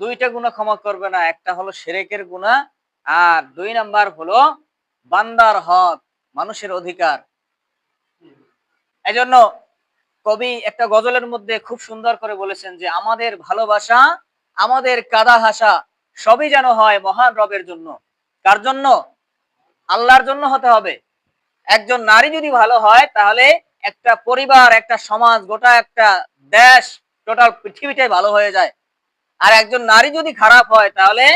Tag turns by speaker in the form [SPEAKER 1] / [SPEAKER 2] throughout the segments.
[SPEAKER 1] দুইটা গুণা ক্ষমা করবে না, একটা হলো সেরেকের গুণা আর দুই নাম্বার হলো বান্দার হক, মানুষের অধিকার। এজন্য কবি একটা গজলের মধ্যে খুব সুন্দর করে বলেছেন যে, আমাদের ভালোবাসা, আমাদের কাদা হাসা সবই যেন হয় মহান রবের জন্য। কার জন্য? আল্লাহর জন্য হতে হবে। একজন নারী যদি ভালো হয়, তাহলে একটা পরিবার, একটা সমাজ, গোটা একটা দেশ, টোটাল পৃথিবীটাই ভালো হয়ে যায়। আর একজন নারী যদি খারাপ হয়, তাহলে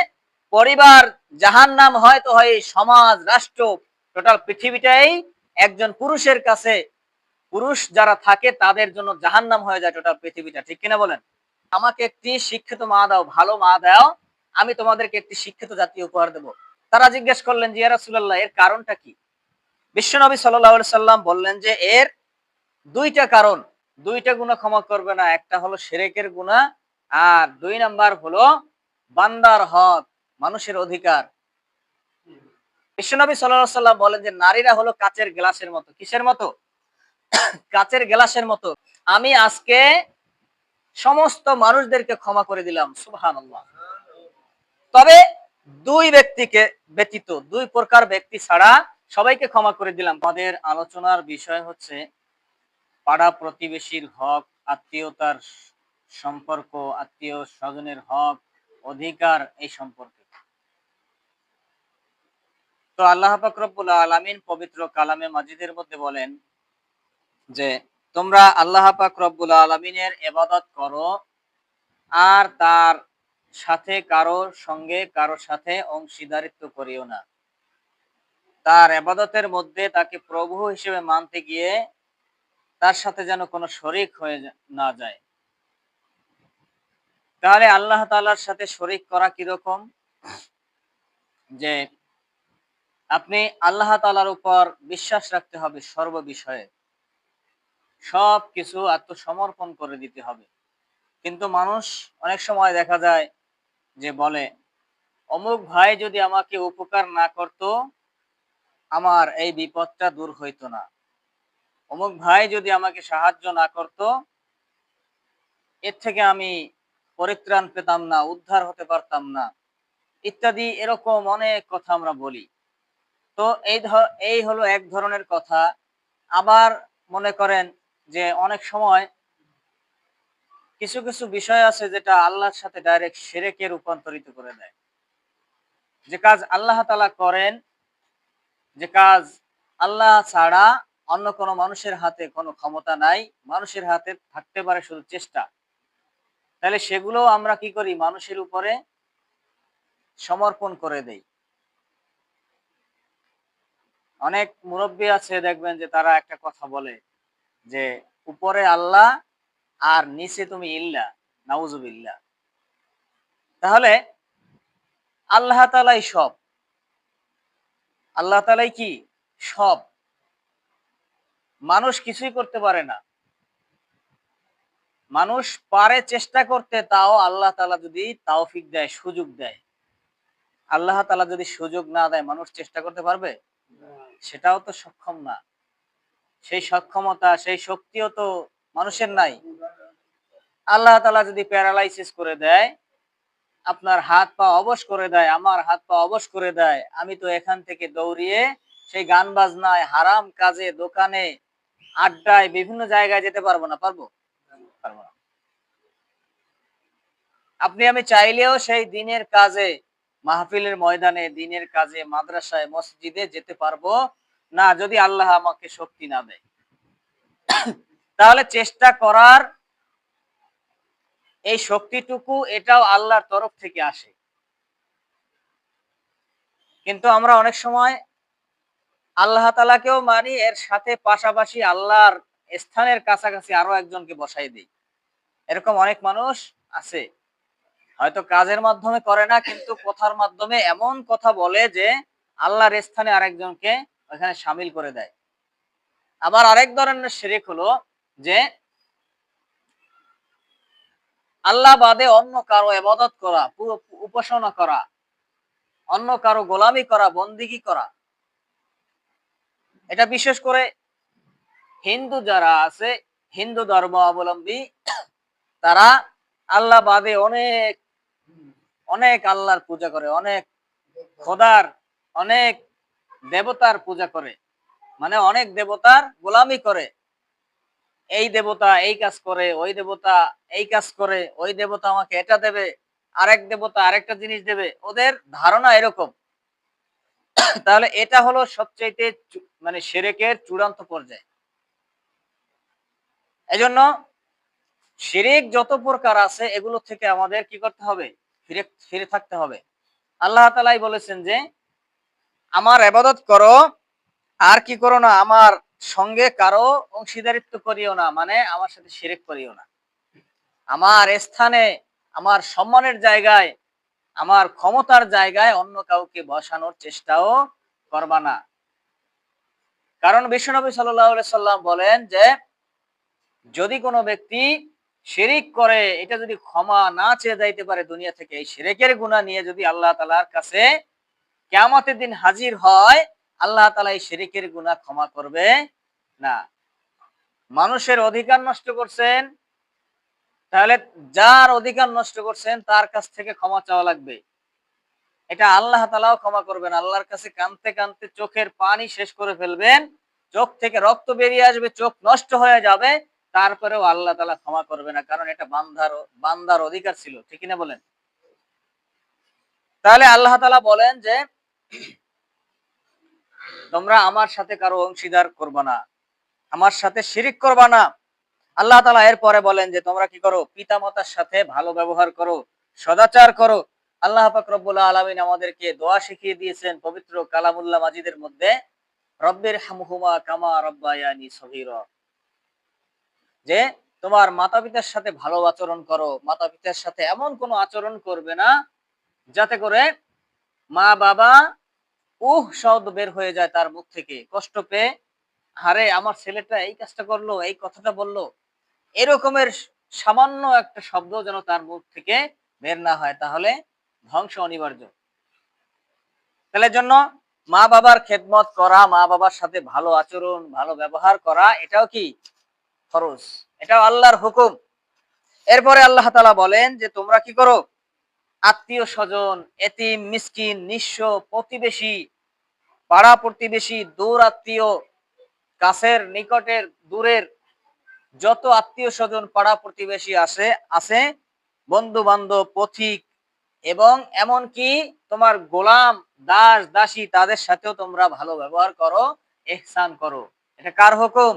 [SPEAKER 1] পরিবার জাহান নাম হয়তো হয় সমাজ, রাষ্ট্র টোটাল পৃথিবীটাই একজন পুরুষের কাছে। পুরুষ যারা থাকে, তাদের জন্য জাহান নাম হয়ে যায় টোটাল পৃথিবীটা। ঠিক কিনা বলেন? আমাকে একটি শিক্ষিত মা দাও, ভালো মা দাও, আমি তোমাদেরকে একটি শিক্ষিত জাতি উপহার দেব। তারা জিজ্ঞেস করলেন যে রাসুল্লাহ এর কারণটা কি? বিশ্বনবী সাল্লাহ সাল্লাম বললেন যে, এর দুইটা কারণ। দুইটা গুণা ক্ষমা করবে না, একটা হলো সেরেকের গুণা আর দুই নাম্বার হলো বান্দার হক, মানুষের অধিকার। বিশ্বনবী সাল্লাহ সাল্লাম বলেন যে নারীরা হলো কাচের গ্লাসের মতো। কিসের মতো? কাচের গ্লাসের মতো। আমি আজকে সমস্ত মানুষদেরকে ক্ষমা করে দিলাম সুবহান তবে দুই ব্যক্তিকে ব্যতীত, দুই প্রকার ব্যক্তি ছাড়া সবাইকে ক্ষমা করে দিলাম। আমাদের আলোচনার বিষয় হচ্ছে পাড়া প্রতিবেশীর হক, আত্মীয়তার সম্পর্ক, আত্মীয় স্বজনের হক, অধিকার এই সম্পর্কে। তো আল্লাহ পাক রব্বুল আলামিন পবিত্র কালামে মাজিদের মধ্যে বলেন যে, তোমরা আল্লাহ পাক আলমিনের এবাদত করো আর তার সাথে কারও সঙ্গে কারও সাথে অংশীদারিত্ব করিও না। তার এবাদতের মধ্যে তাকে প্রভু হিসেবে মানতে গিয়ে তার সাথে যেন কোনো শরিক হয়ে না যায়। তাহলে আল্লাহ তালার সাথে শরিক করা কীরকম যে আপনি আল্লাহ তালার উপর বিশ্বাস রাখতে হবে সর্ব বিষয়ে। সব কিছু আত্মসমর্পণ করে দিতে হবে। কিন্তু মানুষ অনেক সময় দেখা যায় যে বলে, অমুক ভাই যদি আমাকে উপকার না করত, আমার এই বিপদটা দূর হইতো না। অমুক ভাই যদি আমাকে সাহায্য না করত, এর থেকে আমি পরিত্রাণ পেতাম না, উদ্ধার হতে পারতাম না। ইত্যাদি এরকম অনেক কথা আমরা বলি। তো এই এই হলো এক ধরনের কথা। আবার মনে করেন যে অনেক সময় কিছু কিছু বিষয় আছে যেটা আল্লাহর সাথে ডাইরেক্ট সেরেকে রূপান্তরিত করে দেয়। যে কাজ আল্লাহ তালা করেন, যে কাজ আল্লাহ ছাড়া অন্য কোনো মানুষের হাতে কোনো ক্ষমতা নাই। মানুষের হাতে থাকতে পারে শুধু চেষ্টা। তাহলে সেগুলো আমরা কি করি? মানুষের উপরে সমর্পণ করে দেই। অনেক মুরব্বী আছে, দেখবেন যে তারা একটা কথা বলে যে, উপরে আল্লাহ আর নিচে তুমি ইল্লা নাউজুবিল্লা তাহলে আল্লাহ তালাই সব। আল্লাহ তালাই কি? সব। মানুষ কিছুই করতে পারে না। মানুষ পারে চেষ্টা করতে, তাও আল্লাহ তালা যদি তাওফিক দেয়, সুযোগ দেয়। আল্লাহ তালা যদি সুযোগ না দেয়, মানুষ চেষ্টা করতে পারবে? সেটাও তো সক্ষম না। সেই সক্ষমতা, সেই শক্তিও তো মানুষের নাই। আল্লাহ তালা যদি প্যারালাইসিস করে দেয়, আপনার হাত পা অবশ করে দেয়, আমার হাত পা অবশ করে দেয়, আমি তো এখান থেকে দৌড়িয়ে সেই গান বাজনায়, হারাম কাজে, দোকানে, আড্ডায়, বিভিন্ন জায়গায় যেতে পারব না, পারব? পারব না। আপনি আমি চাইলেও সেই দিনের কাজে, মাহফিলের ময়দানে, দিনের কাজে, মাদ্রাসায়, মসজিদে যেতে পারব। না, যদি আল্লাহ আমাকে শক্তি না দেয়। তাহলে চেষ্টা করার এই শক্তিটুকু, এটাও আল্লাহর তরফ থেকে আসে। কিন্তু আমরা অনেক সময় আল্লাহ তালাকেও মানি, এর সাথে পাশাপাশি আল্লাহর স্থানের কাছাকাছি আরও একজনকে বসাই দিই। এরকম অনেক মানুষ আছে। হয়তো কাজের মাধ্যমে করে না, কিন্তু কথার মাধ্যমে এমন কথা বলে যে আল্লাহর স্থানে আরেকজনকে ওখানে সামিল করে দেয়। আবার আরেক ধরনের শেরেক হলো যে আল্লাহ বাদে অন্য কারও এবাদত করা উপাসনা করা, অন্য কারও গোলামি করা, বন্দিগি করা। এটা বিশেষ করে হিন্দু যারা আছে, হিন্দু ধর্ম অবলম্বী তারা আল্লাহ বাদে অনেক অনেক আল্লাহর পূজা করে, অনেক খোদার, অনেক দেবতার পূজা করে মানে অনেক দেবতার গোলামি করে। এই দেবতা এই কাজ করে, ওই দেবতা এই কাজ করে, ওই দেবতা আমাকে এটা দেবে, আরেক দেবতা আরেকটা জিনিস দেবে, ওদের ধারণা এরকম। তাহলে এটা হলো সবচাইতে মানে সেরেকের চূড়ান্ত পর্যায়ে। এজন্য শিরিক যত প্রকার আছে, এগুলো থেকে আমাদের কি করতে হবে? ফিরে ফিরে থাকতে হবে। আল্লাহ তালাই বলেছেন যে, আমার আবাদত করো, আর কি করো না, আমার সঙ্গে কারও অংশীদারিত্ব করিও না মানে আমার সাথে শিরিক করিও না। আমার স্থানে, আমার সম্মানের জায়গায়, আমার ক্ষমতার জায়গায় অন্য কাউকে বসানোর চেষ্টাও করবা না। কারণ বিশ্বনবী সাল্লাহ সাল্লাম বলেন যে, যদি কোনো ব্যক্তি শিরিক করে, এটা যদি ক্ষমা না চেয়ে যাইতে পারে দুনিয়া থেকে, এই শিরেকের গুণা নিয়ে যদি আল্লাহ তালার কাছে কেয়ামতের দিন হাজির হয়, আল্লাহ তালা এই শিরিকের গুণা ক্ষমা করবে না। মানুষের অধিকার নষ্ট করছেন, তাহলে যার অধিকার নষ্ট করছেন, তার কাছ থেকে ক্ষমা চাওয়া লাগবে। এটা আল্লাহ তালাও ক্ষমা করবেন, আল্লাহর কাছে কানতে কানতে চোখের পানি শেষ করে ফেলবেন, চোখ থেকে রক্ত বেরিয়ে আসবে, চোখ নষ্ট হয়ে যাবে তারপরেও আল্লাহ তালা ক্ষমা করবে না, কারণ এটা বান্দার বান্দার অধিকার ছিল, ঠিক না বলেন? তাহলে আল্লাহ তালা বলেন যে, তোমরা আমার সাথে কারও অংশীদার করবা না, আমার সাথে শিরিক করবা না। আল্লাহ তালা এরপরে বলেন যে, তোমরা কি করো? পিতামাতার সাথে ভালো ব্যবহার করো, সদাচার করো। আল্লাহ পাক আলমিন আমাদেরকে দোয়া শিখিয়ে দিয়েছেন পবিত্র কালামুল্লাহ মাজিদের মধ্যে রব্বের হামহুমা কামা রব্বায়ানি সহির যে তোমার মাতা পিতার সাথে ভালো আচরণ করো মাতা পিতার সাথে এমন কোনো আচরণ করবে না, যাতে করে মা বাবা উহ শব্দ বের হয়ে যায় তার মুখ থেকে। কষ্ট পেয়ে, আরে, আমার ছেলেটা এই কাজটা করল, এই কথাটা বলল। এরকমের সামান্য একটা শব্দ যেন তার মুখ থেকে বের না হয়। তাহলে ধ্বংস অনিবার্য। তাহলে জন্য মা বাবার খেদমত করা মা বাবার সাথে ভালো আচরণ, ভালো ব্যবহার করা, এটাও কি ফরজ। এটাও আল্লাহর হুকুম। এরপরে আল্লাহ তালা বলেন যে, তোমরা কি করো? আত্মীয় স্বজন, এতিম, মিসকিন, নিঃস্ব, প্রতিবেশী, পাড়া প্রতিবেশী, দূর আত্মীয়, কাছের, নিকটের, দূরের, যত আত্মীয় স্বজন, পাড়া প্রতিবেশী আছে আছে বন্ধু বান্ধব পথিক এবং এমনকি তোমার গোলাম, দাস, দাসী, তাদের সাথেও তোমরা ভালো ব্যবহার করো, এহসান করো। এটা কার হুকুম?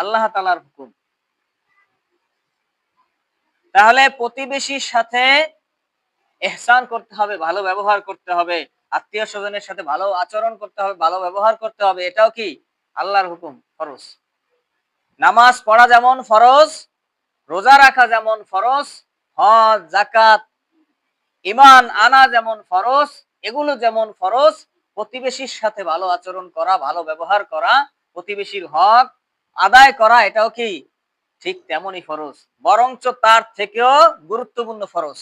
[SPEAKER 1] আল্লাহ তালার হুকুম। তাহলে প্রতিবেশীর সাথে এহসান করতে হবে, ভালো ব্যবহার করতে হবে, আত্মীয় স্বজনের সাথে ভালো আচরণ করতে হবে, ভালো ব্যবহার করতে হবে, এটাও কি? আল্লাহর হুকুম, ফরজ। নামাজ পড়া যেমন ফরজ, রোজা রাখা যেমন ফরজ, হজ জাকাত ইমান আনা যেমন ফরজ, এগুলো যেমন ফরজ, প্রতিবেশীর সাথে ভালো আচরণ করা, ভালো ব্যবহার করা, প্রতিবেশীর হক আদায় করা এটাও কি? ঠিক তেমনই ফরজ। বরঞ্চ তার থেকেও গুরুত্বপূর্ণ ফরজ।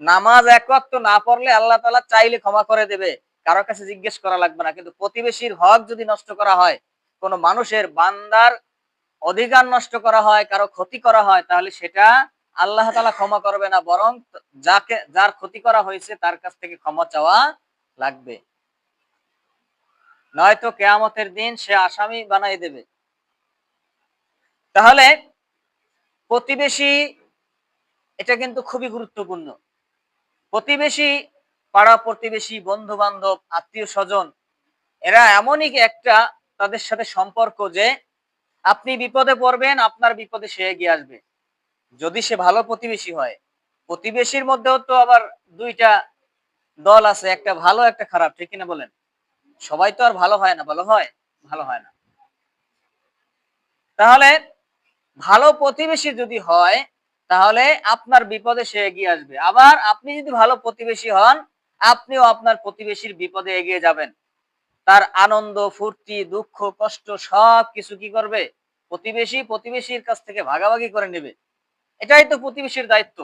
[SPEAKER 1] নামাজ এক ওয়াক্ত না পড়লে আল্লাহ তালা চাইলে ক্ষমা করে দেবে। কারও কাছে জিজ্ঞেস করা লাগবে না। কিন্তু প্রতিবেশীর হক যদি নষ্ট করা হয়, কোনো মানুষের বান্দার অধিকার নষ্ট করা হয়, কারও ক্ষতি করা হয়, তাহলে সেটা আল্লাহ তালা ক্ষমা করবে না। বরং যাকে, যার ক্ষতি করা হয়েছে তার কাছ থেকে ক্ষমা চাওয়া লাগবে। নয়তো কেয়ামতের দিন সে আসামি বানাই দেবে। তাহলে প্রতিবেশী, এটা কিন্তু খুবই গুরুত্বপূর্ণ। প্রতিবেশী, পাড়া প্রতিবেশী বন্ধু বান্ধব আত্মীয় স্বজন, এরা এমনই একটা তাদের সাথে সম্পর্ক যে আপনি বিপদে পড়বেন, আপনার বিপদে সে এগিয়ে আসবে। যদি সে ভালো প্রতিবেশী হয়, প্রতিবেশীর মধ্যেও তো আবার দুইটা দল আছে, একটা ভালো, একটা খারাপ, ঠিক কিনা বলেন? সবাই তো আর ভালো হয় না, ভালো হয় ভালো হয় না। তাহলে ভালো প্রতিবেশী যদি হয়, তাহলে আপনার বিপদে সে এগিয়ে আসবে। আবার আপনি যদি ভালো প্রতিবেশী হন, আপনিও আপনার প্রতিবেশীর বিপদে এগিয়ে যাবেন। তার আনন্দ, ফুর্তি, দুঃখ, কষ্ট সব কিছু কি করবে? প্রতিবেশী প্রতিবেশীর কাছ থেকে ভাগাভাগি করে নেবে। এটাই তো প্রতিবেশীর দায়িত্ব।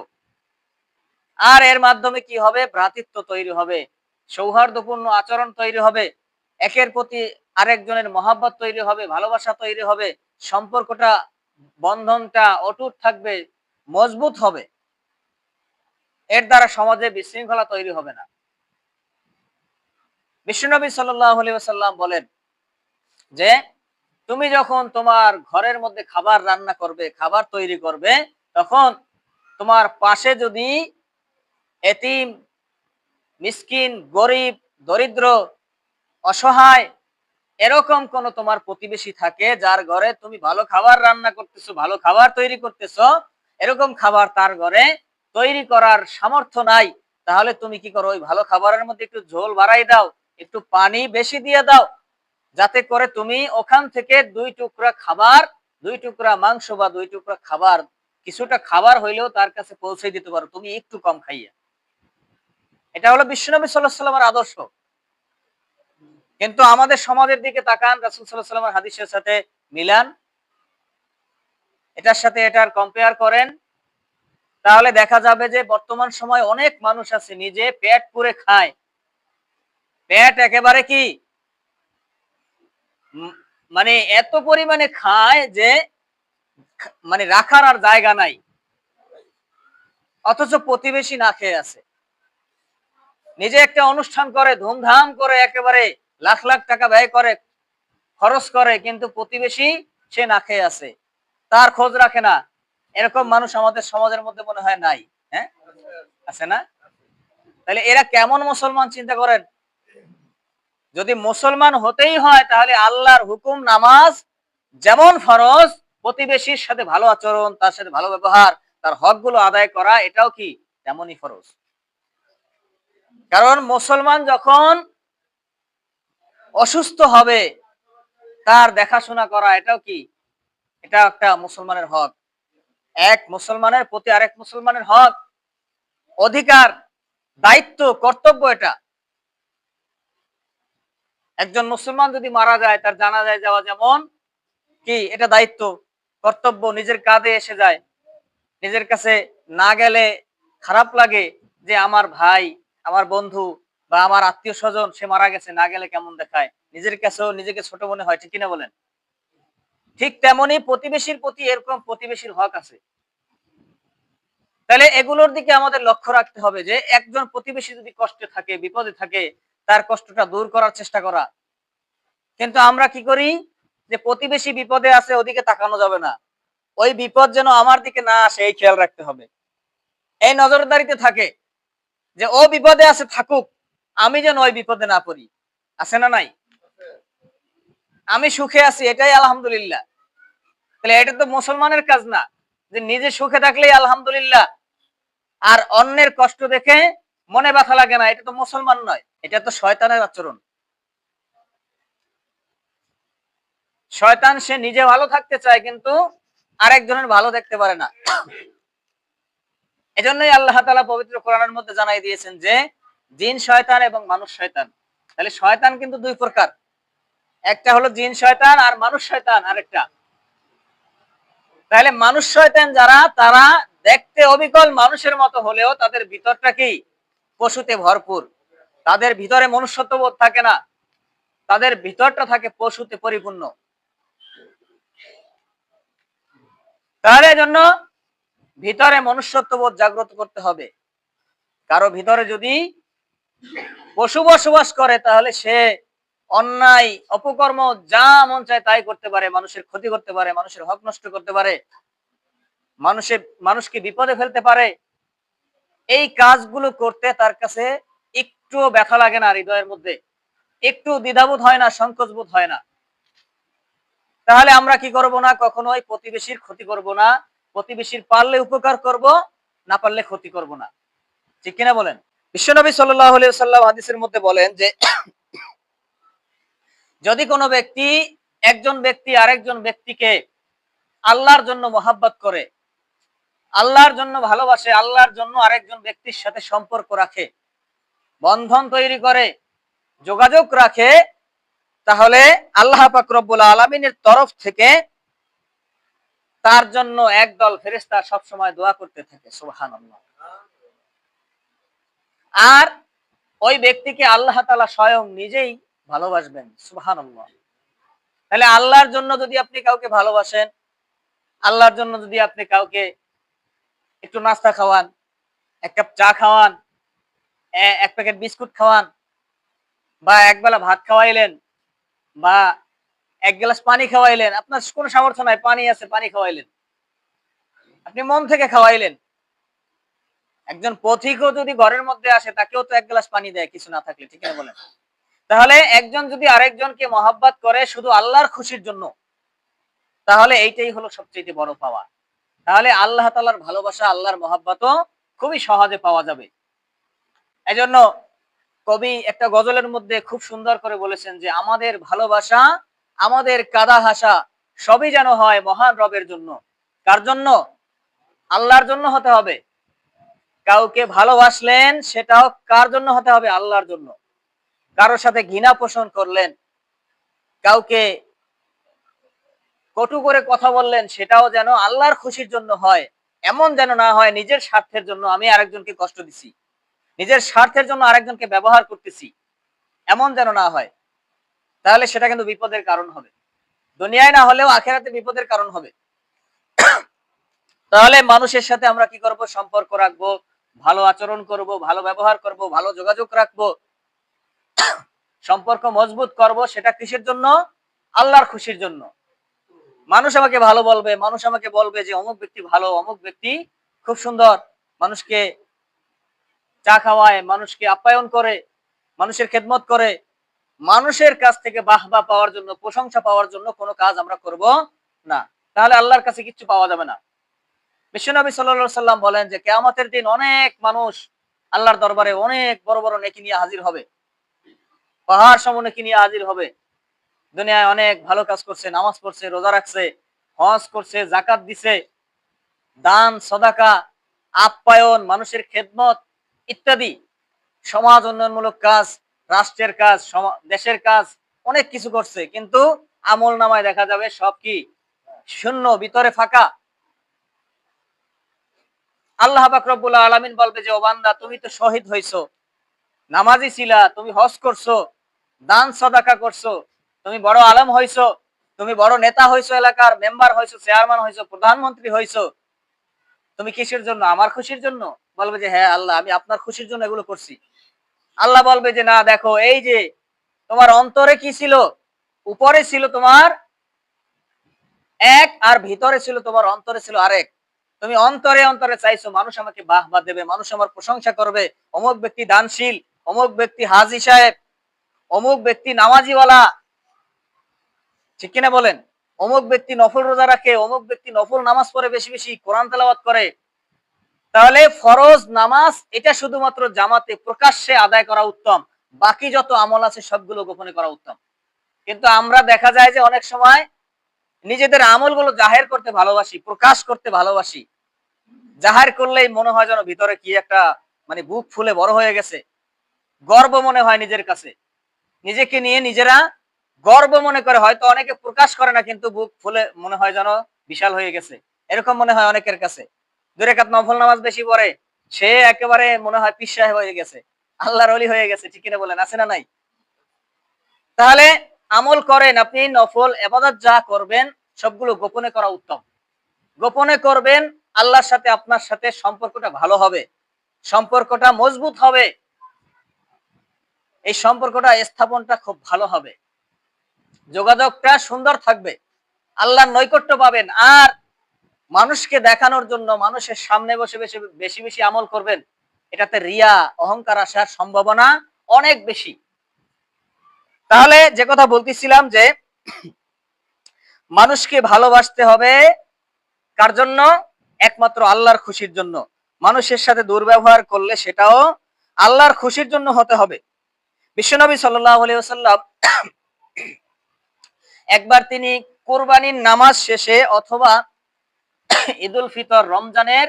[SPEAKER 1] আর এর মাধ্যমে কি হবে? ভ্রাতৃত্ব তৈরি হবে, সৌহার্দ্যপূর্ণ আচরণ তৈরি হবে, একের প্রতি আরেকজনের মহাব্বত তৈরি হবে, ভালোবাসা তৈরি হবে, সম্পর্কটা বন্ধনটা অটুট থাকবে, মজবুত হবে। এর দ্বারা সমাজে বিশৃঙ্খলা তৈরি হবে না। বিশ্বনবী সাল্লাম বলেন যে, তুমি যখন তোমার ঘরের মধ্যে খাবার রান্না করবে, খাবার তৈরি করবে, তখন তোমার পাশে যদি এতিম, মিসকিন, গরিব, দরিদ্র, অসহায় এরকম কোন তোমার প্রতিবেশী থাকে যার ঘরে তুমি ভালো খাবার রান্না করতেছো, ভালো খাবার তৈরি করতেছো, এরকম খাবার তার ঘরে তৈরি করার সামর্থ্য নাই, তাহলে তুমি কি করো? ওই ভালো খাবারের মধ্যে একটু ঝোল বাড়াই দাও, একটু পানি বেশি দিয়ে দাও, যাতে করে তুমি ওখান থেকে দুই টুকরা খাবার, দুই টুকরা মাংস বা দুই টুকরা খাবার, কিছুটা খাবার হইলেও তার কাছে পৌঁছে দিতে পারো, তুমি একটু কম খাইয়া। এটা হলো বিশ্বনবী সাল্লাহ সাল্লামের আদর্শ। কিন্তু আমাদের সমাজের দিকে তাকান, রাসুল সাল্লাহ সাল্লামের হাদিসের সাথে মিলান। এটার সাথে এটার কম্পেয়ার করেন, তাহলে দেখা যাবে যে বর্তমান সময় অনেক মানুষ আছে, নিজে পেট পুরে খায়। পেট একেবারে কি? মানে এত পরিমাণে খায় যে মানে রাখার আর জায়গা নাই। অথচ প্রতিবেশী না খেয়ে আছে। নিজে একটা অনুষ্ঠান করে, ধুমধাম করে একেবারে লাখ লাখ টাকা ব্যয় করে, খরচ করে, কিন্তু প্রতিবেশী সে না খেয়ে আছে। তার খোঁজ রাখে না। এরকম মানুষ আমাদের সমাজের মধ্যে মনে হয় নাই হ্যাঁ? আছে না? তাহলে এরা কেমন মুসলমান চিন্তা করেন? যদি মুসলমান হতেই হয়, তাহলে আল্লাহর হুকুম নামাজ যেমন ফরজ, প্রতিবেশীর সাথে ভালো আচরণ, তার সাথে ভালো ব্যবহার, তার হকগুলো আদায় করা, এটাও কি? তেমনই ফরজ। কারণ মুসলমান যখন অসুস্থ হবে, তার দেখাশোনা করা, এটাও কি? এটা একটা মুসলমানের হক। এক মুসলমানের প্রতি আরেক মুসলমানের হক। অধিকার, দায়িত্ব, কর্তব্য এটা। একজন মুসলমান যদি মারা যায়, তার জানা যায় যাওয়া যেমন, কি? এটা দায়িত্ব, কর্তব্য, নিজের কাঁধে এসে যায়। নিজের কাছে না গেলে খারাপ লাগে যে, আমার ভাই, আমার বন্ধু বা আমার আত্মীয় স্বজন সে মারা গেছে, না গেলে কেমন দেখায়? নিজের কাছেও নিজেকে ছোট মনে হয়, ঠিক কিনা বলেন? ঠিক তেমনি প্রতিবেশীর প্রতি এরকম প্রতিবেশীর হক আছে। তাহলে এগুলোর দিকে আমাদের লক্ষ্য রাখতে হবে যে, একজন প্রতিবেশী যদি কষ্টে থাকে, বিপদে থাকে, তার কষ্টটা দূর করার চেষ্টা করা। কিন্তু আমরা কি করি? যে প্রতিবেশী বিপদে আছে, ওদিকে তাকানো যাবে না। ওই বিপদ যেন আমার দিকে না আসে, এই খেয়াল রাখতে হবে। এই নজরদারিতে থাকে যে, ও বিপদে আছে, থাকুক। আমি যেন ওই বিপদে না পড়ি। আছে না নাই? আমি সুখে আছি, এটাই আলহামদুলিল্লাহ। তাহলে এটা তো মুসলমানের কাজ না, যে নিজে সুখে থাকলেই আলহামদুলিল্লাহ। আর অন্যের কষ্ট দেখে মনে ব্যথা লাগে না, এটা তো মুসলমান নয়, এটা তো শয়তানের আচরণ। শয়তান, সে নিজে ভালো থাকতে চায়, কিন্তু আরেকজনের ভালো দেখতে পারে না। এজন্যই আল্লাহ তালা পবিত্র কোরআনের মধ্যে জানাই দিয়েছেন যে জিন শয়তান এবং মানুষ শয়তান। তাহলে শয়তান কিন্তু দুই প্রকার। একটা হলো জিন শয়তান আর মানুষ শয়তান আরেকটা। তাহলে মানুষ শয়তান যারা, তারা দেখতে অবিকল মানুষের মতো হলেও তাদের ভিতরটা কি? পশুতে ভরপুর। তাদের ভিতরে মনুষ্যত্ববোধ থাকে না। তাদের ভিতরটা থাকে পশুতে পরিপূর্ণ। তাহলে জন্য ভিতরে মনুষ্যত্ববোধ জাগ্রত করতে হবে। কারও ভিতরে যদি পশু বসবাস করে, তাহলে সে অন্যায়, অপকর্ম যা মন চায় তাই করতে পারে, মানুষের ক্ষতি করতে পারে, মানুষের হক নষ্ট করতে পারে মানুষের মানুষকে বিপদে ফেলতে পারে। এই কাজগুলো করতে তার কাছে একটু ব্যথা লাগে না হৃদয়ের মধ্যে। একটু দ্বিধাবোধ হয় না সংকোচ বোধ হয় না। তাহলে আমরা কি করব না? কখনোই প্রতিবেশীর ক্ষতি করব না। প্রতিবেশীর পারলে উপকার করব, না পারলে ক্ষতি করব না। ঠিক কিনা বলেন? বিশ্বনবী সাল্লাম হাদিসের মধ্যে বলেন যে, যদি কোনো ব্যক্তি একজন ব্যক্তি আরেকজন ব্যক্তিকে আল্লাহর জন্য মোহাব্বত করে, আল্লাহর জন্য ভালোবাসে, আল্লাহর জন্য আরেকজন ব্যক্তির সাথে সম্পর্ক রাখে, বন্ধন তৈরি করে, যোগাযোগ রাখে, তাহলে আল্লাহ পাকরবুল আলমিনের তরফ থেকে তার জন্য একদল ফেরেস্তা সবসময় দোয়া করতে থাকে সুহান আর ওই ব্যক্তিকে আল্লাহ তালা স্বয়ং নিজেই ভালোবাসবেন সুহান তাহলে আল্লাহর জন্য যদি আপনি কাউকে ভালোবাসেন, আল্লাহর জন্য যদি আপনি কাউকে একটু নাস্তা খাওয়ান, এক কাপ চা খাওয়ান এক প্যাকেট বিস্কুট খাওয়ান, বা একবেলা ভাত খাওয়াইলেন, বা এক গ্লাস পানি খাওয়াইলেন, আপনার কোনো সামর্থ্য নাই, পানি আছে, পানি খাওয়াইলেন। আপনি মন থেকে খাওয়াইলেন। একজন পথিকও যদি ঘরের মধ্যে আসে, তাকেও তো এক গ্লাস পানি দেয়, কিছু না থাকলে, ঠিক আছে বলেন? তাহলে একজন যদি আরেকজনকে মহাব্বত করে শুধু আল্লাহর খুশির জন্য, তাহলে এইটাই হলো সবচেয়ে বড় পাওয়া। তাহলে আল্লাহ তালার ভালোবাসা, আল্লাহর মহাব্বতও খুবই সহজে পাওয়া যাবে। এজন্য কবি একটা গজলের মধ্যে খুব সুন্দর করে বলেছেন যে, আমাদের ভালোবাসা, আমাদের কাদা হাসা সবই যেন হয় মহান রবের জন্য। কার জন্য? আল্লাহর জন্য হতে হবে। কাউকে ভালোবাসলেন, সেটাও কার জন্য হতে হবে? আল্লাহর জন্য। কারোর সাথে ঘৃণা পোষণ করলেন, কাউকে কটু করে কথা বললেন, সেটাও যেন আল্লাহর খুশির জন্য হয়। এমন যেন না হয়, নিজের স্বার্থের জন্য আমি আরেকজনকে কষ্ট দিছি। নিজের স্বার্থের জন্য আরেকজনকে ব্যবহার করতেছি। এমন যেন না হয়। তাহলে সেটা কিন্তু বিপদের কারণ হবে। দুনিয়ায় না হলেও আখেরাতে বিপদের কারণ হবে। তাহলে মানুষের সাথে আমরা কি করব? সম্পর্ক রাখব ভালো আচরণ করব, ভালো ব্যবহার করব, ভালো যোগাযোগ রাখব, সম্পর্ক মজবুত করব, সেটা কিসের জন্য? আল্লাহর খুশির জন্য। মানুষ আমাকে ভালো বলবে, মানুষ আমাকে বলবে যে অমুক ব্যক্তি ভালো, অমুক ব্যক্তি খুব সুন্দর। মানুষকে চা খাওয়ায়, মানুষকে আপ্যায়ন করে, মানুষের খেদমত করে। মানুষের কাছ থেকে বাহবা পাওয়ার জন্য, প্রশংসা পাওয়ার জন্য কোনো কাজ আমরা করব না। তাহলে আল্লাহর কাছে কিচ্ছু পাওয়া যাবে না। বিশ্বনবী সাল্লা সাল্লাম বলেন যে কেয়ামতের দিন অনেক মানুষ আল্লাহর দরবারে অনেক বড় বড় নেকি নিয়ে হাজির হবে। পাহাড় সম নেকি নিয়ে হাজির হবে। দুনিয়ায় অনেক ভালো কাজ করছে, নামাজ পড়ছে, রোজা রাখছে, হজ করছে জাকাত দিছে, দান, সদাকা, আপ্যায়ন, মানুষের খেদমত ইত্যাদি। সমাজ উন্নয়নমূলক কাজ, রাষ্ট্রের কাজ দেশের কাজ, অনেক কিছু করছে। কিন্তু আমল নামায় দেখা যাবে সব কি? শূন্য, ভিতরে ফাঁকা। আল্লাহ বাকরবুল্লাহ আলমিন বলবে যে, ও বান্দা, তুমি তো শহীদ হইছো। নামাজি ছিলা, তুমি হজ করছ, দান সদাকা করছ, তুমি বড় আলম হইছো, তুমি বড় নেতা হইছো এলাকার, মেম্বার হইছো, চেয়ারম্যান হইছো, প্রধানমন্ত্রী হইছো। তুমি কিসের জন্য? আমার খুশির জন্য? বলবে যে হ্যাঁ আল্লাহ, আমি আপনার খুশির জন্য এগুলো করছি। আল্লাহ বলবে যে, না, দেখো, এই যে তোমার অন্তরে কি ছিল? উপরে ছিল তোমার এক, আর ভিতরে ছিল তোমার অন্তরে ছিল আরেক। তুমি অন্তরে অন্তরে চাইছো, মানুষ আমাকে বাহবা দেবে, মানুষ আমার প্রশংসা করবে। অমুক ব্যক্তি দানশীল, অমুক ব্যক্তি হাজি সাহেব, অমুক ব্যক্তি নামাজিওয়ালা। ঠিক কিনা বলেন? অমুক ব্যক্তি নফল রোজা রাখে, অমুক ব্যক্তি নফল নামাজ পড়ে বেশি বেশি, কোরআন তেলাওয়াত করে। তাহলে ফরজ নামাজ এটা শুধুমাত্র জামাতে প্রকাশ্যে আদায় করা উত্তম। বাকি যত আমল আছে সবগুলো গোপনে করা উত্তম। কিন্তু আমরা দেখা যায় যে অনেক সময় নিজেদের আমলগুলো জাহের করতে ভালোবাসি, প্রকাশ করতে ভালোবাসি। জাহের করলেই মনে হয় যেন ভিতরে কি একটা মানে বুক ফুলে বড় হয়ে গেছে। গর্ব মনে হয় নিজের কাছে। নিজেকে নিয়ে নিজেরা গর্ব মনে করে, হয়তো অনেকে প্রকাশ করে না, কিন্তু বুক ফুলে মনে হয় যেন বিশাল হয়ে গেছে। এরকম মনে হয় অনেকের কাছে। দূরে কাত নফল নামাজ বেশি পড়ে, সে একেবারে মনে হয় পিস হয়ে গেছে। আল্লাহর অলি হয়ে গেছে, ঠিক কিনা বলেন, আছে না নাই? তাহলে আমল করেন আপনি, নফল, এবাদত যা করবেন, সবগুলো গোপনে করা উত্তম। গোপনে করবেন, আল্লাহর সাথে আপনার সাথে সম্পর্কটা ভালো হবে, সম্পর্কটা মজবুত হবে। এই সম্পর্কটা, স্থাপনটা খুব ভালো হবে। যোগাযোগটা সুন্দর থাকবে। আল্লাহর নৈকট্য পাবেন। আর মানুষকে দেখানোর জন্য, মানুষের সামনে বসে বেশি বেশি বেশি আমল করবেন, এটাতে রিয়া, অহংকার আসার সম্ভাবনা অনেক বেশি। তাহলে যে কথা বলতেছিলাম যে মানুষকে ভালোবাসতে হবে কার জন্য? একমাত্র আল্লাহর খুশির জন্য। মানুষের সাথে দুর্ব্যবহার করলে সেটাও আল্লাহর খুশির জন্য হতে হবে। বিশ্বনবী সাল্লাম একবার তিনি কোরবানির নামাজ শেষে অথবা ঈদুল ফিতর রমজানের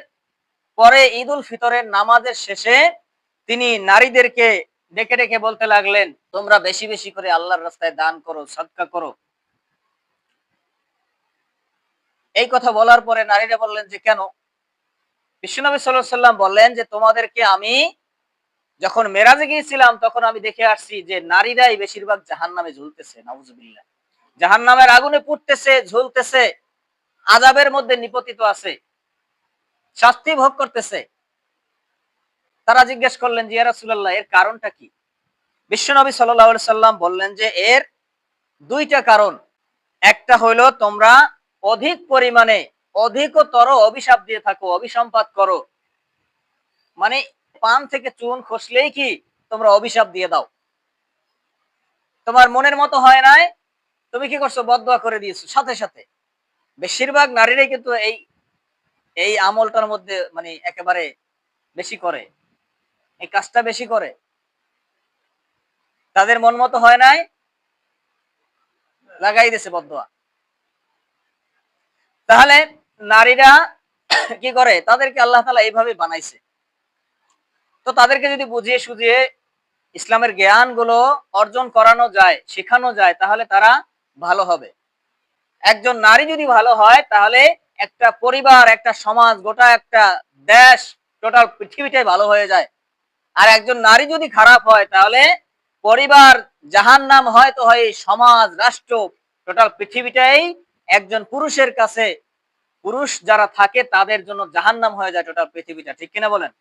[SPEAKER 1] পরে ঈদুল ফিতরের নামাজের শেষে তিনি নারীদেরকে ডেকে ডেকে বলতে লাগলেন, তোমরা বেশি বেশি করে আল্লাহর রাস্তায় দান করো সৎকা করো। এই কথা বলার পরে নারীরা বললেন যে, কেন? বিশ্বনবী সাল্লাম বললেন যে, তোমাদেরকে আমি যখন মেরাজে গিয়েছিলাম, তখন আমি দেখে আসছি যে, নারীরাই বেশিরভাগ জাহান নামে ঝুলতেছে, নাউজুবিল্লাহ। জাহান নামের আগুনে পুড়তেছে, ঝুলতেছে আজাবের মধ্যে নিপতিত আছে, শাস্তি ভোগ করতেছে। তারা জিজ্ঞেস করলেন যে রাসুল্লাহ এর কারণটা কি? বিশ্বনবী সাল্লাহ সাল্লাম বললেন যে, এর দুইটা কারণ। একটা হইল, তোমরা অধিক পরিমাণে অধিকতর অভিশাপ দিয়ে থাকো, অভিসম্পাত করো। মানে পান থেকে চুন খসলেই কি তোমরা অভিশাপ দিয়ে দাও। তোমার মনের মতো হয় নাই, তুমি কি করছ? বদয়া করে দিয়েছ। সাথে সাথে। বেশিরভাগ নারীরাই কিন্তু এই এই আমলটার মধ্যে মানে একেবারে বেশি করে। এই কাজটা বেশি করে। তাদের মন মতো হয় নাই, লাগাই দিছে বদয়া তাহলে নারীরা কি করে? তাদেরকে আল্লাহ তালা এইভাবে বানাইছে। তো তাদেরকে যদি বুঝিয়ে সুঝিয়ে ইসলামের জ্ঞানগুলো অর্জন করানো যায়, শেখানো যায়, তাহলে তারা ভালো হবে। একজন নারী যদি ভালো হয়, তাহলে একটা পরিবার, একটা সমাজ, গোটা একটা দেশ, টোটাল পৃথিবীটাই ভালো হয়ে যায়। আর একজন নারী যদি খারাপ হয়, তাহলে পরিবার জাহান নাম হয়তো হয় সমাজ, রাষ্ট্র টোটাল পৃথিবীটাই একজন পুরুষের কাছে। পুরুষ যারা থাকে, তাদের জন্য জাহান্নাম হয়ে যায় টোটাল পৃথিবীটা। ঠিক কিনা বলেন?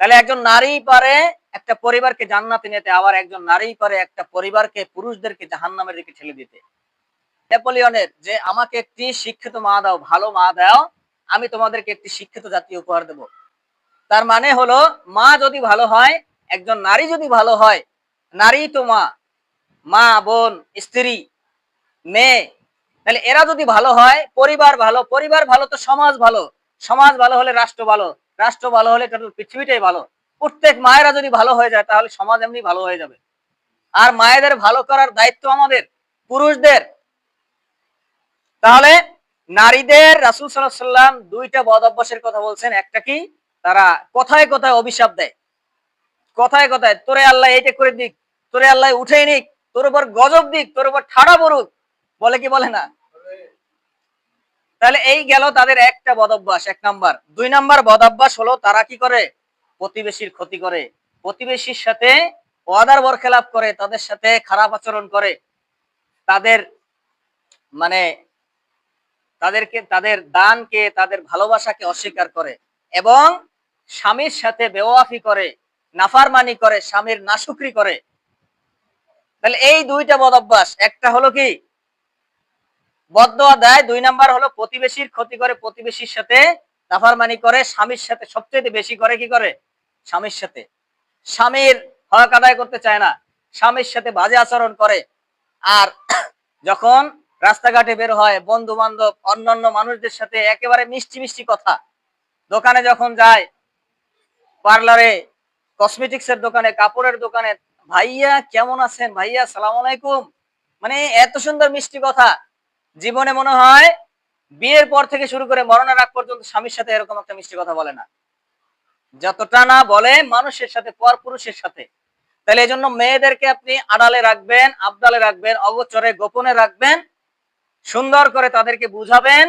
[SPEAKER 1] তাহলে একজন নারী পারে একটা পরিবারকে জান্নাতে নিতে আবার একজন নারী পারে একটা পরিবারকে পুরুষদেরকে জাহান্নামের দিকে ঠেলে দিতে। নেপোলিয়নের, যে আমাকে একটি শিক্ষিত মা দাও, ভালো মা দাও, আমি তোমাদেরকে একটি শিক্ষিত জাতি উপহার দেব। তার মানে হলো, মা যদি ভালো হয়, একজন নারী যদি ভালো হয়, নারী তো মা মা, বোন, স্ত্রী, মেয়ে, তাহলে এরা যদি ভালো হয়, পরিবার ভালো পরিবার ভালো তো সমাজ ভালো সমাজ ভালো হলে রাষ্ট্র ভালো রাষ্ট্র ভালো হলে টোটাল পৃথিবীটাই ভালো, প্রত্যেক মায়েরা যদি ভালো হয়ে যায়, তাহলে সমাজ এমনি ভালো হয়ে যাবে। আর মায়েদের ভালো করার দায়িত্ব আমাদের, পুরুষদের। তাহলে নারীদের রাসুল সাল্লাম দুইটা বদ অভ্যাসের কথা বলছেন, একটা কি? তারা কথায় কথায় অভিশাপ দেয়। কথায় কথায়, তোরে আল্লাহ এইটা করে দিক, তোরে আল্লাহ উঠেই নিক, তোর উপর গজব দিক, তোর উপর ঠাড়া পড়ুক। বলে কি বলে না? তাহলে এই গেল তাদের একটা বদভ্যাস, এক নাম্বার। দুই নাম্বার বদভ্যাস হলো তারা কি করে? প্রতিবেশীর ক্ষতি করে। প্রতিবেশীর সাথে ওয়াদার বরখেলাপ করে, তাদের সাথে খারাপ আচরণ করে। তাদের মানে তাদেরকে, তাদের দানকে, তাদের ভালোবাসাকে অস্বীকার করে। এবং স্বামীর সাথে বেওয়াফি করে, নাফারমানি করে, স্বামীর নাশুকরি করে। তাহলে এই দুইটা বদ অভ্যাস, একটা হলো কি? বদয়া দেয়, দুই নাম্বার হলো প্রতিবেশীর ক্ষতি করে, প্রতিবেশীর সাথে নাফারমানি করে, স্বামীর সাথে সবচেয়ে বেশি করে কি করে? স্বামীর সাথে। স্বামীর হক আদায় করতে চায় না, স্বামীর সাথে বাজে আচরণ করে। আর যখন রাস্তাঘাটে বের হয় বন্ধু বান্ধব অন্যান্য মানুষদের সাথে একেবারে মিষ্টি মিষ্টি কথা, দোকানে যখন যায় পার্লারে কসমেটিক্স এর দোকানে, কাপড়ের দোকানে। ভাইয়া, কেমন আছেন? ভাইয়া সালাম আলাইকুম। মানে এত সুন্দর মিষ্টি কথা। জীবনে মনে হয়, বিয়ের পর থেকে শুরু করে মরণের আগ পর্যন্ত স্বামীর সাথে এরকম একটা মিষ্টি কথা বলে না। যতটা না বলে, মানুষের সাথে, পর পুরুষের সাথে। তাহলে এই জন্য মেয়েদেরকে আপনি আড়ালে রাখবেন, আবদালে রাখবেন, অগোচরে, গোপনে রাখবেন। সুন্দর করে তাদেরকে বুঝাবেন।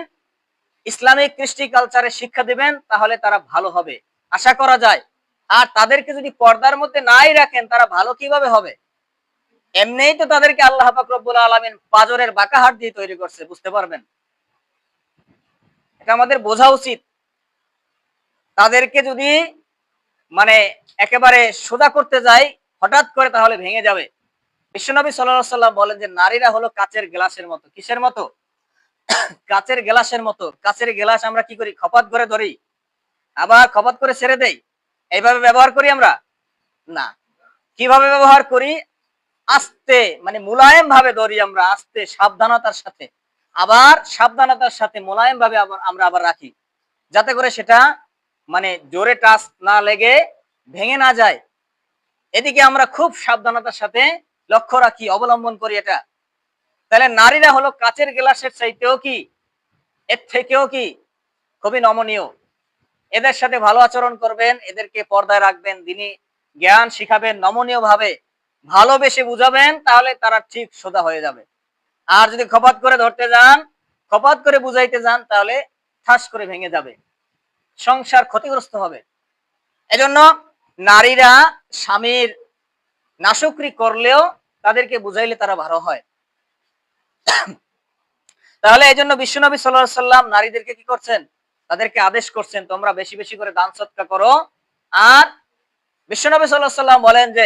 [SPEAKER 1] ইসলামিক কৃষ্টি কালচারে শিক্ষা দিবেন, তাহলে তারা ভালো হবে। আশা করা যায়। আর তাদেরকে যদি পর্দার মধ্যে নাই রাখেন, তারা ভালো কীভাবে হবে? এমনিই তো তাদেরকে আল্লাহ রব্বুল আলমিন পাজরের বাঁকা হাট দিয়ে তৈরি করছে, বুঝতে পারবেন? এটা আমাদের বোঝা উচিত। তাদেরকে যদি মানে একেবারে সোজা করতে যাই, হঠাৎ করে তাহলে ভেঙে যাবে। বিশ্বনবী সাল্লাহ সাল্লাম বলেন যে, নারীরা হলো কাচের গ্লাসের মতো। কিসের মতো? কাচের গ্লাসের মতো। কাচের গ্লাস আমরা কি করি? খপাত করে ধরি? আবার খপাত করে ছেড়ে দেই। এইভাবে ব্যবহার করি আমরা? না। কীভাবে ব্যবহার করি? আস্তে মানে মুলায়ম ভাবে ধরি আমরা, আস্তে, সাবধানতার সাথে। আবার সাবধানতার সাথে মোলায়েম ভাবে আমরা আবার রাখি। যাতে করে সেটা মানে জোরে টাচ না লেগে ভেঙে না যায়। এদিকে আমরা খুব সাবধানতার সাথে লক্ষ্য রাখি, অবলম্বন করি এটা। তাহলে নারীরা হলো কাচের গ্লাসের চাইতেও কি, এর থেকেও কি, খুবই নমনীয়। এদের সাথে ভালো আচরণ করবেন, এদেরকে পর্দায় রাখবেন তিনি জ্ঞান শিখাবেন নমনীয় ভাবে ভালোবেসে বুঝাবেন, তাহলে তারা ঠিক সোজা হয়ে যাবে। আর যদি খপাত করে ধরতে যান, খপাত করে বুঝাইতে যান, তাহলে ঠাস করে ভেঙে যাবে। সংসার ক্ষতিগ্রস্ত হবে। এজন্য নারীরা স্বামীর নাশকরি করলেও তাদেরকে বুঝাইলে তারা ভালো হয়। তাহলে এই জন্য বিশ্বনবী সাল্লাহ সাল্লাম নারীদেরকে কি করছেন? তাদেরকে আদেশ করছেন, তোমরা বেশি বেশি করে দান সৎকা করো। আর বিশ্বনবী সাল্লাহ সাল্লাম বলেন যে,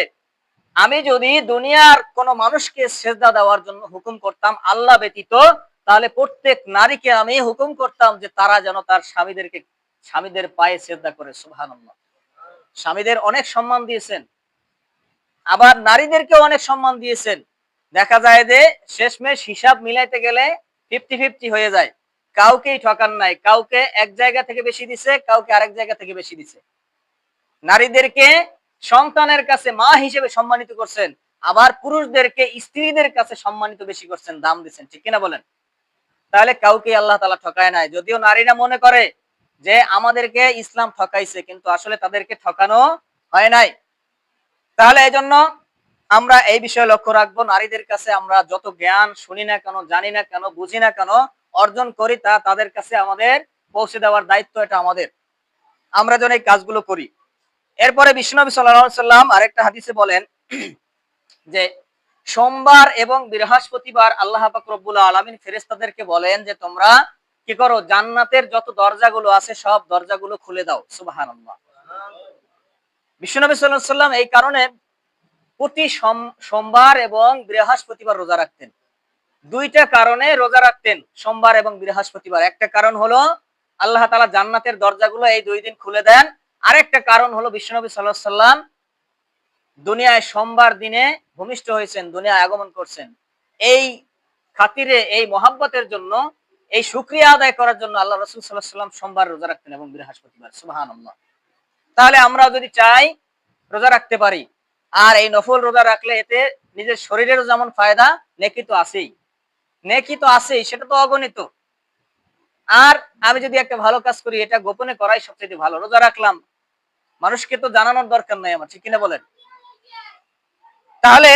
[SPEAKER 1] আমি যদি দুনিয়ার কোন মানুষকে সেজদা দেওয়ার জন্য হুকুম করতাম, আল্লাহ ব্যতীত, তাহলে প্রত্যেক নারীকে আমি হুকুম করতাম যে তারা যেন তার স্বামীদেরকে, স্বামীদের পায়ে সেজদা করে, সুবহানাল্লাহ। স্বামীদের অনেক সম্মান দিয়েছেন, আবার নারীদেরকেও অনেক সম্মান দিয়েছেন। দেখা যায় যে, শেষমেশ হিসাব মিলাইতে গেলে ফিফটি ফিফটি হয়ে যায়। কাউকেই ঠকান নাই, কাউকে এক জায়গা থেকে বেশি দিছে, কাউকে আরেক জায়গা থেকে বেশি দিছে। নারীদেরকে সন্তানের কাছে মা হিসেবে সম্মানিত করছেন, আবার পুরুষদেরকে স্ত্রীদের কাছে সম্মানিত বেশি করছেন, দাম দিচ্ছেন, ঠিক কিনা বলেন? তাহলে কাউকে আল্লাহ তালা ঠকায় নাই। যদিও নারীরা মনে করে যে আমাদেরকে ইসলাম ঠকাইছে, কিন্তু আসলে তাদেরকে ঠকানো হয় নাই। তাহলে এই জন্য আমরা এই বিষয়ে লক্ষ্য রাখব, নারীদের কাছে আমরা যত জ্ঞান শুনি না কেন, জানি না কেন, বুঝি না কেন অর্জন করি তা তাদের কাছে আমাদের পৌঁছে দেওয়ার দায়িত্ব এটা আমাদের। আমরা যেন এই কাজগুলো করি। এরপরে বিষ্ণবী সাল্লাহ সাল্লাম আরেকটা হাদিসে বলেন যে, সোমবার এবং বৃহস্পতিবার আল্লাহ রব্বুল আলমিন ফেরেস্তাদেরকে বলেন যে, তোমরা কি করো? জান্নাতের যত দরজাগুলো আছে, সব দরজাগুলো খুলে দাও। সুবাহান বিশ্বনবী সাল্লাহ সাল্লাম এই কারণে প্রতি সোমবার এবং বৃহস্পতিবার রোজা রাখতেন। দুইটা কারণে রোজা রাখতেন, সোমবার এবং বৃহস্পতিবার। একটা কারণ হলো, আল্লাহ তালা জান্নাতের দরজাগুলো এই দুই দিন খুলে দেন। আরেকটা কারণ হলো, বিশ্বনবী সাল্লাহ সাল্লাম দুনিয়ায় সোমবার দিনে ভূমিষ্ঠ হয়েছেন, দুনিয়ায় আগমন করছেন। এই খাতিরে, এই মহাব্বতের জন্য, এই সুক্রিয়া আদায় করার জন্য আল্লাহ রসুল সাল্লাহ সাল্লাম সোমবার রোজা রাখতেন এবং বৃহস্পতিবার। সুবাহান তাহলে আমরা যদি চাই, রোজা রাখতে পারি। আর এই নফল রোজা রাখলে এতে নিজের শরীরেরও যেমন ফায়দা নেকি তো আছেই। নেকি তো আছেই, সেটা তো অগণিত। আর আমি যদি একটা ভালো কাজ করি, এটা গোপনে করাই সবচেয়ে ভালো। রোজা রাখলাম, মানুষকে তো জানানোর দরকার নাই আমার, ঠিক কিনা বলেন? তাহলে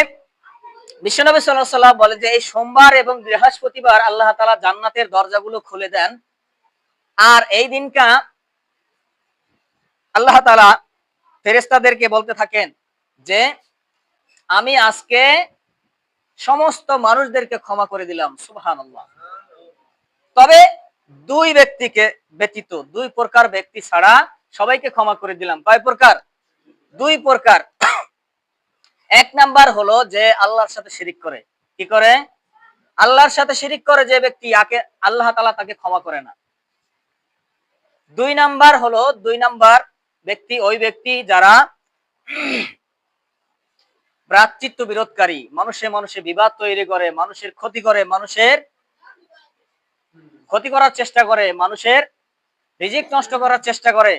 [SPEAKER 1] বিশ্বনবী সাল্লাহ বলে যে, এই সোমবার এবং বৃহস্পতিবার আল্লাহ তালা জান্নাতের দরজাগুলো খুলে দেন, আর এই দিনটা আল্লাহ তালা ফেরেস্তাদেরকে বলতে থাকেন যে, আমি আজকে সমস্ত মানুষদেরকে ক্ষমা করে দিলাম সুবহান তবে দুই ব্যক্তিকে ব্যতীত, দুই প্রকার ব্যক্তি ছাড়া সবাইকে ক্ষমা করে দিলাম। কয় প্রকার? দুই প্রকার। এক নাম্বার হলো যে আল্লাহর সাথে শিরিক করে। কি করে? আল্লাহর সাথে শিরিক করে যে ব্যক্তি আল্লাহ তালা তাকে ক্ষমা করে না। দুই নাম্বার হলো, দুই নাম্বার ব্যক্তি ওই ব্যক্তি যারা ভ্রাতৃত্ব বিরোধকারী। মানুষে মানুষে বিবাদ তৈরি করে, মানুষের ক্ষতি করে, মানুষের ক্ষতি করার চেষ্টা করে, মানুষের রিজিক নষ্ট করার চেষ্টা করে,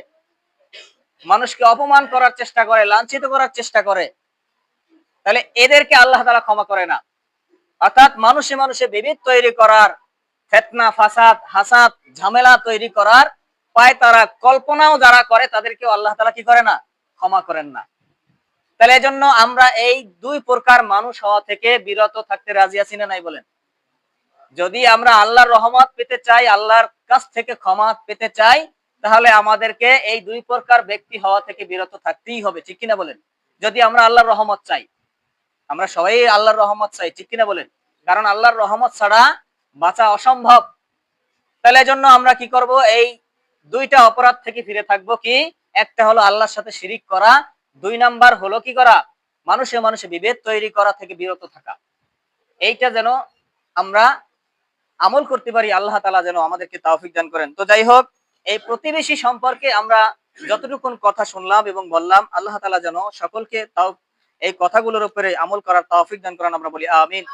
[SPEAKER 1] মানুষকে অপমান করার চেষ্টা করে, লাঞ্ছিত করার চেষ্টা করে। তাহলে এদেরকে আল্লাহ তালা ক্ষমা করে না। অর্থাৎ মানুষে মানুষে বিবিধ তৈরি করার, ফেতনা, ফাসাদ, হাসাদ, ঝামেলা তৈরি করার পায় তারা। কল্পনাও যারা করে তাদেরকেও আল্লাহ তালা কি করে না? ক্ষমা করেন না। তাহলে এই জন্য আমরা এই দুই প্রকার মানুষ হওয়া থেকে বিরত থাকতে রাজি আছি না নাই বলেন? যদি আমরা আল্লাহর রহমত পেতে চাই, আল্লাহর কাছ থেকে ক্ষমা পেতে চাই, তাহলে আমাদেরকে এই দুই প্রকার ব্যক্তি হওয়া থেকে বিরত থাকতেই হবে, ঠিক কিনা বলেন? যদি আমরা আল্লাহর রহমত চাই, আমরা সবাই আল্লাহর রহমত চাই, ঠিক কিনা বলেন? কারণ আল্লাহর রহমত ছাড়া বাঁচা অসম্ভব। তাহলে জন্য আমরা কি করব? এই দুইটা অপরাধ থেকে ফিরে থাকব কি? একটা হলো আল্লাহর সাথে শিরিক করা দুই নাম্বার হলো কি করা? মানুষে মানুষে বিভেদ তৈরি করা থেকে বিরত থাকা। এইটা যেন আমরা আমল করতে পারি, আল্লাহ তালা যেন আমাদেরকে তাওফিক দান করেন। তো যাই হোক, এই প্রতিবেশী সম্পর্কে আমরা যতটুকুন কথা শুনলাম এবং বললাম, আল্লাহ তালা যেন সকলকে তাও এই কথাগুলোর উপরে আমল করার তাওফিক দান করেন, আমরা বলি আমিন।